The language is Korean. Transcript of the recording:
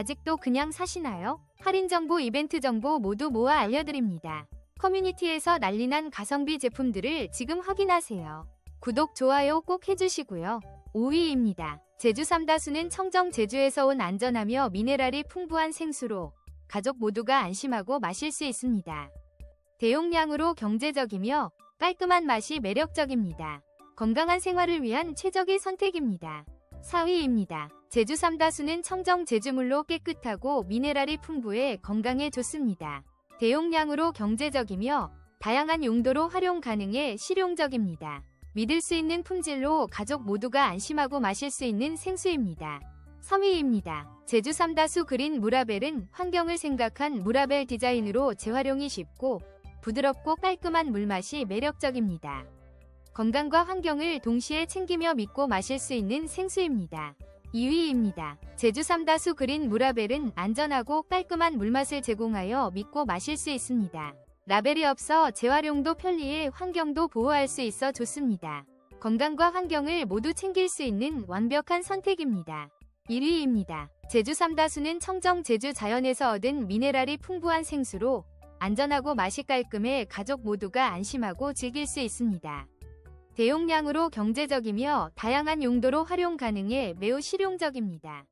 아직도 그냥 사시나요? 할인 정보, 이벤트 정보 모두 모아 알려드립니다. 커뮤니티에서 난리난 가성비 제품들을 지금 확인하세요. 구독, 좋아요 꼭 해주시고요. 5위입니다. 제주 삼다수는 청정 제주에서 온 안전하며 미네랄이 풍부한 생수로 가족 모두가 안심하고 마실 수 있습니다. 대용량으로 경제적이며 깔끔한 맛이 매력적입니다. 건강한 생활을 위한 최적의 선택입니다. 4위입니다. 제주 삼다수는 청정 제주물로 깨끗하고 미네랄이 풍부해 건강에 좋습니다. 대용량으로 경제적이며 다양한 용도로 활용 가능해 실용적입니다. 믿을 수 있는 품질로 가족 모두가 안심하고 마실 수 있는 생수입니다. 3위입니다. 제주 삼다수 그린 무라벨은 환경을 생각한 무라벨 디자인으로 재활용이 쉽고 부드럽고 깔끔한 물맛이 매력적입니다. 건강과 환경을 동시에 챙기며 믿고 마실 수 있는 생수입니다. 2위입니다. 제주 삼다수 그린 무라벨은 안전하고 깔끔한 물맛을 제공하여 믿고 마실 수 있습니다. 라벨이 없어 재활용도 편리해 환경도 보호할 수 있어 좋습니다. 건강과 환경을 모두 챙길 수 있는 완벽한 선택입니다. 1위입니다. 제주 삼다수는 청정 제주 자연에서 얻은 미네랄이 풍부한 생수로 안전하고 맛이 깔끔해 가족 모두가 안심하고 즐길 수 있습니다. 대용량으로 경제적이며 다양한 용도로 활용 가능해 매우 실용적입니다.